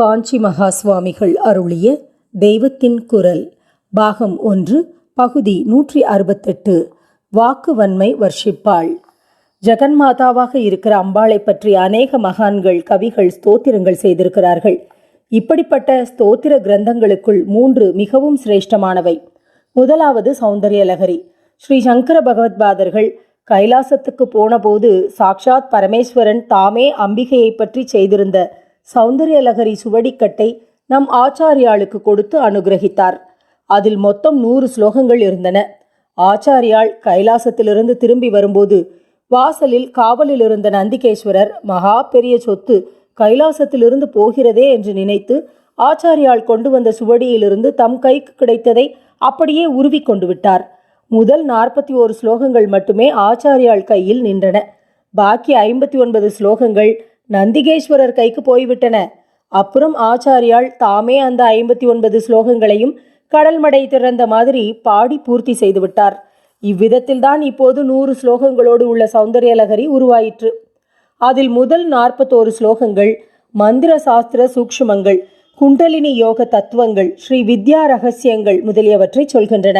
காஞ்சி மகா சுவாமிகள் அருளிய தெய்வத்தின் குரல் பாகம் ஒன்று பகுதி நூற்றி அறுபத்தெட்டு வாக்குவன்மை வர்ஷிப்பாள். ஜெகன்மாதாவாக இருக்கிற அம்பாளை பற்றி அநேக மகான்கள் கவிகள் ஸ்தோத்திரங்கள் செய்திருக்கிறார்கள். இப்படிப்பட்ட ஸ்தோத்திர கிரந்தங்களுக்குள் மூன்று மிகவும் சிரேஷ்டமானவை. முதலாவது சௌந்தர்யலகரி ஸ்ரீ சங்கர பகவத்பாதர்கள் கைலாசத்துக்கு போனபோது சாக்ஷாத் பரமேஸ்வரன் தாமே அம்பிகையை பற்றி செய்திருந்த சௌந்தர்யலகரி சுவடிக்கட்டை நம் ஆச்சாரியாளுக்கு கொடுத்து அனுகிரகித்தார். அதில் மொத்தம் நூறு ஸ்லோகங்கள் இருந்தன. ஆச்சாரியாள் கைலாசத்திலிருந்து திரும்பி வரும்போது வாசலில் காவலில் இருந்த நந்திகேஸ்வரர் மகா பெரிய சொத்து கைலாசத்திலிருந்து போகிறதே என்று நினைத்து ஆச்சாரியாள் கொண்டு வந்த சுவடியிலிருந்து தம் கைக்கு கிடைத்ததை அப்படியே உருவி கொண்டு விட்டார். முதல் நாற்பத்தி ஓரு ஸ்லோகங்கள் மட்டுமே ஆச்சாரியாள் கையில் நின்றன. பாக்கி ஐம்பத்தி ஒன்பது ஸ்லோகங்கள் நந்திகேஸ்வரர் கைக்கு போய்விட்டன. அப்புறம் ஆச்சாரியால் தாமே அந்த ஐம்பத்தி ஒன்பது ஸ்லோகங்களையும் கடல்மடை திறந்த மாதிரி பாடி பூர்த்தி செய்துவிட்டார் இவ்விதத்தில்தான் இப்போது நூறு ஸ்லோகங்களோடு உள்ள சௌந்தர்யலகரி உருவாயிற்று. அதில் முதல் நாற்பத்தோரு ஸ்லோகங்கள் மந்திர சாஸ்திர சூக்ஷ்மங்கள் குண்டலினி யோக தத்துவங்கள் ஸ்ரீ வித்யா ரகசியங்கள் முதலியவற்றை சொல்கின்றன.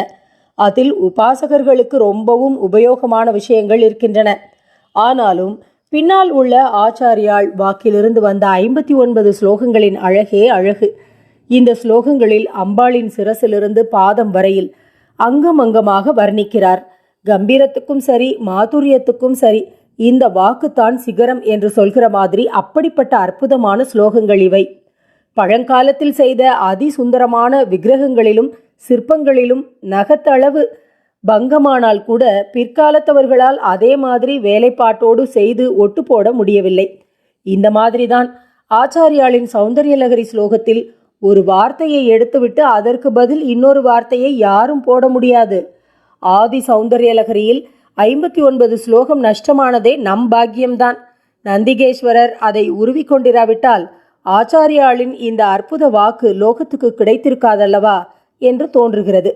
அதில் உபாசகர்களுக்கு ரொம்பவும் உபயோகமான விஷயங்கள் இருக்கின்றன. ஆனாலும் பின்னால் உள்ள ஆச்சாரியாள் வாக்கிலிருந்து வந்த ஐம்பத்தி ஒன்பது ஸ்லோகங்களின் அழகே அழகு. இந்த ஸ்லோகங்களில் அம்பாளின் சிரசிலிருந்து பாதம் வரையில் அங்கம் அங்கமாக வர்ணிக்கிறார். கம்பீரத்துக்கும் சரி மாதுரியத்துக்கும் சரி இந்த வாக்குத்தான் சிகரம் என்று சொல்கிற மாதிரி அப்படிப்பட்ட அற்புதமான ஸ்லோகங்கள் இவை. பழங்காலத்தில் செய்த அதிசுந்தரமான விக்கிரகங்களிலும் சிற்பங்களிலும் நகத்தளவு பங்கமானால் கூட பிற்காலத்தவர்களால் அதே மாதிரி வேலைப்பாட்டோடு செய்து ஒட்டு போட முடியவில்லை. இந்த மாதிரிதான் ஆச்சாரியாளின் சௌந்தர்யலகரி ஸ்லோகத்தில் ஒரு வார்த்தையை எடுத்துவிட்டு அதற்கு பதில் இன்னொரு வார்த்தையை யாரும் போட முடியாது. ஆதி சௌந்தர்யலகரியில் ஐம்பத்தி ஒன்பது ஸ்லோகம் நஷ்டமானதே நம் பாக்கியம்தான். நந்திகேஸ்வரர் அதை உருவி கொண்டிராவிட்டால் ஆச்சாரியாளின் இந்த அற்புத வாக்கு லோகத்துக்கு கிடைத்திருக்காதல்லவா என்று தோன்றுகிறது.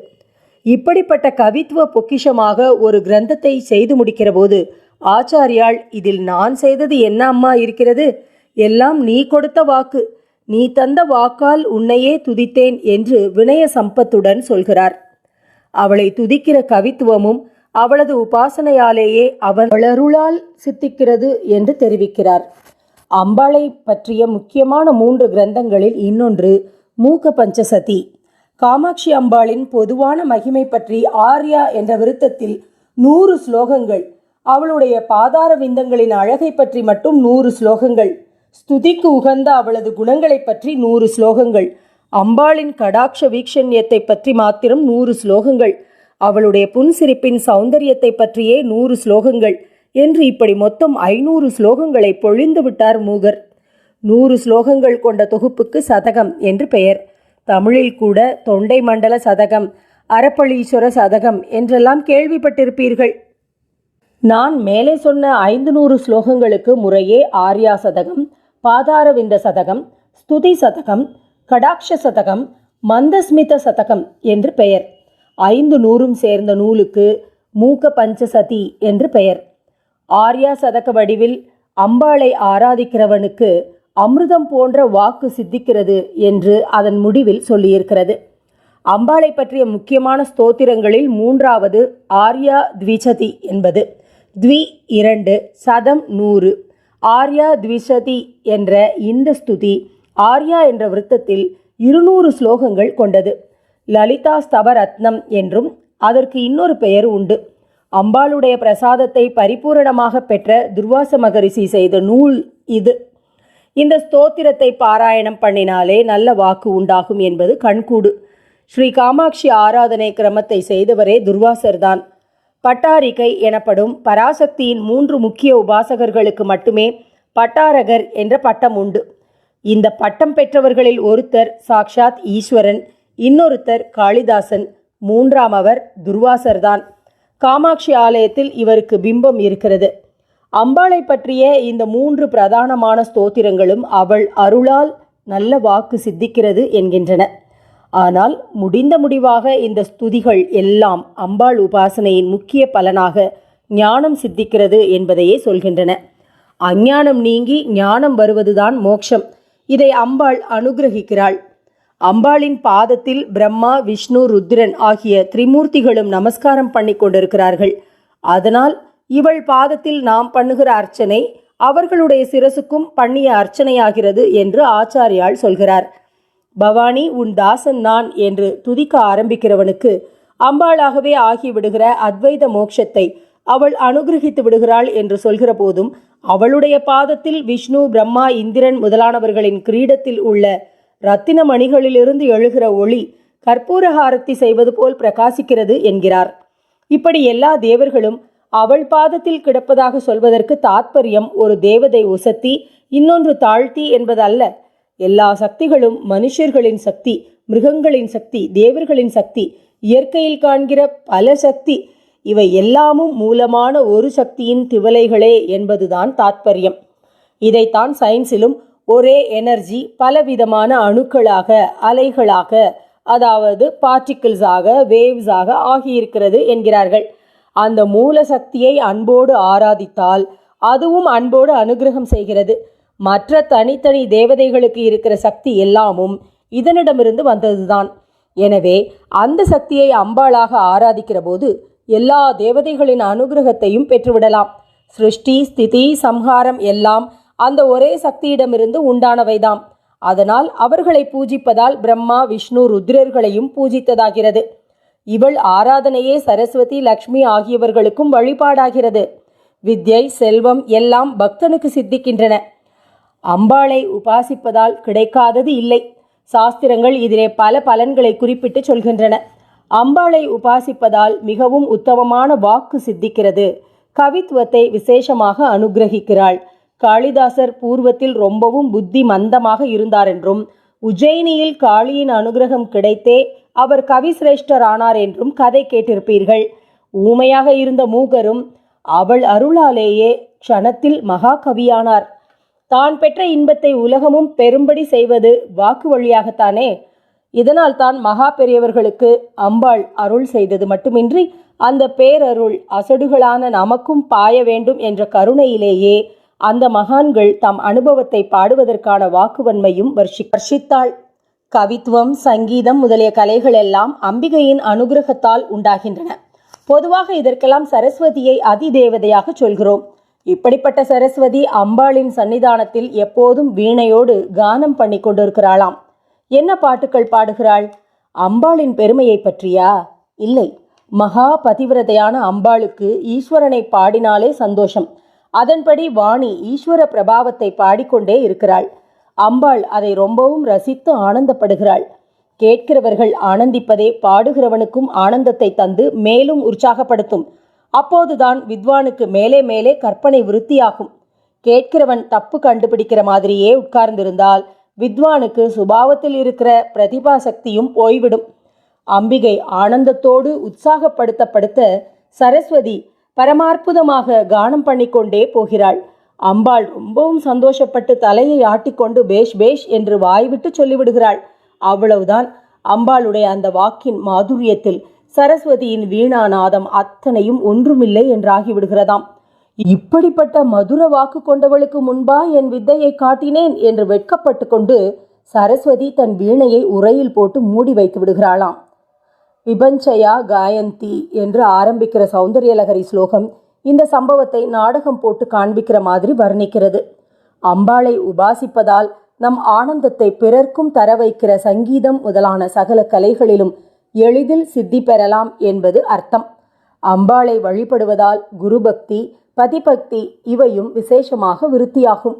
இப்படிப்பட்ட கவித்துவ பொக்கிஷமாக ஒரு கிரந்தத்தை செய்து முடிக்கிற போது ஆச்சாரியால் இதில் நான் செய்தது என்ன அம்மா இருக்கிறது? எல்லாம் நீ கொடுத்த வாக்கு. நீ தந்த வாக்கால் உன்னையே துதித்தேன் என்று வினய சம்பத்துடன் சொல்கிறார். அவளை துதிக்கிற கவித்துவமும் அவளது உபாசனையாலேயே அவன் வளருளால் சித்திக்கிறது என்று தெரிவிக்கிறார். அம்பாளை பற்றிய முக்கியமான மூன்று கிரந்தங்களில் இன்னொன்று மூக்க பஞ்சசதி காமாட்சி அம்பாளின் பொதுவான மகிமை பற்றி ஆர்யா என்ற விருத்தத்தில் நூறு ஸ்லோகங்கள். அவளுடைய பாதார விந்தங்களின் அழகை பற்றி மட்டும் நூறு ஸ்லோகங்கள். ஸ்துதிக்கு உகந்த அவளது குணங்களை பற்றி நூறு ஸ்லோகங்கள். அம்பாளின் கடாட்ச வீக்ஷண்யத்தை பற்றி மாத்திரம் நூறு ஸ்லோகங்கள். அவளுடைய புன்சிரிப்பின் சௌந்தரியத்தை பற்றியே நூறு ஸ்லோகங்கள் என்று இப்படி மொத்தம் ஐநூறு ஸ்லோகங்களை பொழிந்து விட்டார் மூகர். நூறு ஸ்லோகங்கள் கொண்ட தொகுப்புக்கு சதகம் என்று பெயர். தமிழில் கூட தொண்டை மண்டல சதகம் அறப்பளீஸ்வர சதகம் என்றெல்லாம் கேள்விப்பட்டிருப்பீர்கள். நான் மேலே சொன்ன ஐந்து நூறு ஸ்லோகங்களுக்கு முறையே ஆர்யா சதகம் பாதாரவிந்த சதகம் ஸ்துதி சதகம் கடாட்ச சதகம் மந்தஸ்மித சதகம் என்று பெயர். ஐந்து நூறும் சேர்ந்த நூலுக்கு மூக்க பஞ்சசதி என்று பெயர். ஆர்யா சதக வடிவில் அம்பாளை ஆராதிக்கிறவனுக்கு அமிர்தம் போன்ற வாக்கு சித்திக்கிறது என்று அதன் முடிவில் சொல்லியிருக்கிறது. அம்பாளை பற்றிய முக்கியமான ஸ்தோத்திரங்களில் மூன்றாவது ஆர்யா த்விசதி என்பது. த்வி இரண்டு சதம் நூறு. ஆர்யா த்விசதி என்ற இந்த ஸ்துதி ஆர்யா என்ற விருத்தத்தில் இருநூறு ஸ்லோகங்கள் கொண்டது. லலிதா ஸ்தவரத்னம் என்றும் அதற்கு இன்னொரு பெயர் உண்டு. அம்பாளுடைய பிரசாதத்தை பரிபூரணமாக பெற்ற துர்வாச மகரிஷி செய்த நூல் இது. இந்த ஸ்தோத்திரத்தை பாராயணம் பண்ணினாலே நல்ல வாக்கு உண்டாகும் என்பது கண்கூடு. ஸ்ரீ காமாட்சி ஆராதனை கிரமத்தை செய்தவரே துர்வாசர்தான். பட்டாரிகை எனப்படும் பராசக்தியின் மூன்று முக்கிய உபாசகர்களுக்கு மட்டுமே பட்டாரகர் என்ற பட்டம் உண்டு. இந்த பட்டம் பெற்றவர்களில் ஒருத்தர் சாக்ஷாத் ஈஸ்வரன் இன்னொருத்தர் காளிதாசன் மூன்றாம் அவர் துர்வாசர்தான். காமாட்சி ஆலயத்தில் இவருக்கு பிம்பம் இருக்கிறது. அம்பாளை பற்றிய இந்த மூன்று பிரதானமான ஸ்தோத்திரங்களும் அவள் அருளால் நல்ல வாக்கு சித்திக்கிறது என்கின்றன. ஆனால் முடிந்த முடிவாக இந்த ஸ்துதிகள் எல்லாம் அம்பாள் உபாசனையின் முக்கிய பலனாக ஞானம் சித்திக்கிறது என்பதையே சொல்கின்றன. அஞ்ஞானம் நீங்கி ஞானம் வருவதுதான் மோட்சம் இதை அம்பாள் அனுகிரகிக்கிறாள். அம்பாளின் பாதத்தில் பிரம்மா விஷ்ணு ருத்ரன் ஆகிய திரிமூர்த்திகளும் நமஸ்காரம் பண்ணி கொண்டிருக்கிறார்கள். அதனால் இவள் பாதத்தில் நாம் பண்ணுகிற அர்ச்சனை அவர்களுடைய சிரசுக்கும் பண்ணிய அர்ச்சனையாகிறது என்று ஆச்சாரியால் சொல்கிறார். பவானி உன் தாசன் நான் என்று துதிக்க ஆரம்பிக்கிறவனுக்கு அம்பாளாகவே ஆகிவிடுகிற அத்வைத மோட்சத்தை அவள் அனுகிரகித்து விடுகிறாள் என்று சொல்கிற போதும் அவளுடைய பாதத்தில் விஷ்ணு பிரம்மா இந்திரன் முதலானவர்களின் கிரீடத்தில் உள்ள இரத்தின மணிகளிலிருந்து எழுகிற ஒளி கற்பூரஹாரத்தி செய்வது போல் பிரகாசிக்கிறது என்கிறார். இப்படி எல்லா தேவர்களும் அவள் பாதத்தில் கிடப்பதாக சொல்வதற்கு தாத்பரியம் ஒரு தேவதை உசத்தி இன்னொன்று தாழ்த்தி என்பதல்ல. எல்லா சக்திகளும் மனுஷர்களின் சக்தி மிருகங்களின் சக்தி தேவர்களின் சக்தி இயற்கையில் காண்கிற பல சக்தி. இவை எல்லாமும் மூலமான ஒரு சக்தியின் திவலைகளே என்பதுதான் தாத்பரியம். இதைத்தான் சயின்ஸிலும் ஒரே எனர்ஜி பலவிதமான அணுக்களாக அலைகளாக அதாவது பார்ட்டிகிள்ஸாக வேவ்ஸாக ஆகியிருக்கிறது என்கிறார்கள். அந்த மூல சக்தியை அன்போடு ஆராதித்தால் அதுவும் அன்போடு அனுகிரகம் செய்கிறது. மற்ற தனித்தனி தேவதைகளுக்கு இருக்கிற சக்தி எல்லாமும் இதனிடமிருந்து வந்ததுதான். எனவே அந்த சக்தியை அம்பாளாக ஆராதிக்கிற போது எல்லா தேவதைகளின் அனுகிரகத்தையும் பெற்றுவிடலாம். சிருஷ்டி ஸ்திதி சம்ஹாரம் எல்லாம் அந்த ஒரே சக்தியிடமிருந்து உண்டானவைதாம். அதனால் அவர்களை பூஜிப்பதால் பிரம்மா விஷ்ணு ருத்ரர்களையும் பூஜித்ததாகிறது. இவள் ஆராதனையே சரஸ்வதி லக்ஷ்மி ஆகியவர்களுக்கும் வழிபாடாகிறது. வித்யை செல்வம் எல்லாம் பக்தனுக்கு சித்திக்கின்றன. அம்பாளை உபாசிப்பதால் கிடைக்காதது இல்லை. சாஸ்திரங்கள் இதிலே பல பலன்களை குறிப்பிட்டு சொல்கின்றன. அம்பாளை உபாசிப்பதால் மிகவும் உத்தமமான வாக்கு சித்திக்கிறது. கவித்துவத்தை விசேஷமாக அனுகிரகிக்கிறாள். காளிதாசர் பூர்வத்தில் ரொம்பவும் புத்தி மந்தமாக இருந்தார் என்றும் உஜ்ஜயினியில் காளியின் அனுகிரகம் கிடைத்தே அவர் கவி சிரேஷ்டரானார் என்றும் கதை கேட்டிருப்பீர்கள். ஊமையாக இருந்த மூகரும் அவள் அருளாலேயே க்ஷணத்தில் மகா கவியானார் தான் பெற்ற இன்பத்தை உலகமும் பெரும்படி செய்வது வாக்கு வழியாகத்தானே? இதனால் தான் மகா பெரியவர்களுக்கு அம்பாள் அருள் செய்தது மட்டுமின்றி அந்த பேரருள் அசடுகளான நமக்கும் பாய வேண்டும் என்ற கருணையிலேயே அந்த மகான்கள் தம் அனுபவத்தை பாடுவதற்கான வாக்குவன்மையும் வர்ஷி வர்ஷித்தாள். கவித்துவம் சங்கீதம் முதலிய கலைகள் எல்லாம் அம்பிகையின் அனுகிரகத்தால் உண்டாகின்றன. பொதுவாக இதற்கெல்லாம் சரஸ்வதியை அதிதேவதையாக சொல்கிறோம். இப்படிப்பட்ட சரஸ்வதி அம்பாளின் சன்னிதானத்தில் எப்போதும் வீணையோடு கானம் பண்ணி கொண்டிருக்கிறாளாம். என்ன பாட்டுக்கள் பாடுகிறாள்? அம்பாளின் பெருமையை பற்றியா? இல்லை. மகா பதிவிரதையான அம்பாளுக்கு ஈஸ்வரனை பாடினாலே சந்தோஷம். அதன்படி வாணி ஈஸ்வர பிரபாவத்தை பாடிக்கொண்டே இருக்கிறாள். அம்பாள் அதை ரொம்பவும் ரசித்து ஆனந்தப்படுகிறாள். கேட்கிறவர்கள் ஆனந்திப்பதே பாடுகிறவனுக்கும் ஆனந்தத்தை தந்து மேலும் உற்சாகப்படுத்தும். அப்போதுதான் வித்வானுக்கு மேலே மேலே கற்பனை விருத்தியாகும். கேட்கிறவன் தப்பு கண்டுபிடிக்கிற மாதிரியே உட்கார்ந்திருந்தால் வித்வானுக்கு சுபாவத்தில் இருக்கிற பிரதிபா சக்தியும் போய்விடும். அம்பிகை ஆனந்தத்தோடு உற்சாகப்படுத்தப்படுத்த சரஸ்வதி பரமாற்புதமாக கானம் பண்ணிக்கொண்டே போகிறாள். அம்பாள் ரொம்பவும் சந்தோஷப்பட்டு தலையை ஆட்டிக்கொண்டு பேஷ் பேஷ் என்று வாய்விட்டு சொல்லிவிடுகிறாள். அவ்வளவுதான். அம்பாளுடைய அந்த வாக்கின் மாதுரியத்தில் சரஸ்வதியின் வீணாநாதம் அத்தனையும் ஒன்றுமில்லை என்றாகிவிடுகிறதாம். இப்படிப்பட்ட மதுர வாக்கு கொண்டவளுக்கு முன்பா என் வித்தையை காட்டினேன் என்று வெட்கப்பட்டு கொண்டு சரஸ்வதி தன் வீணையை உரையில் போட்டு மூடி வைத்து விடுகிறாளாம். விபஞ்சயா காயந்தி என்று ஆரம்பிக்கிற சௌந்தரியலகரி ஸ்லோகம் இந்த சம்பவத்தை நாடகம் போட்டு காண்பிக்கிற மாதிரி வர்ணிக்கிறது. அம்பாளை உபாசிப்பதால் நம் ஆனந்தத்தை பிறர்க்கும் தர வைக்கிற சங்கீதம் முதலான சகல கலைகளிலும் எளிதில் சித்தி பெறலாம் என்பது அர்த்தம். அம்பாளை வழிபடுவதால் குருபக்தி பதிபக்தி இவையும் விசேஷமாக விருத்தியாகும்.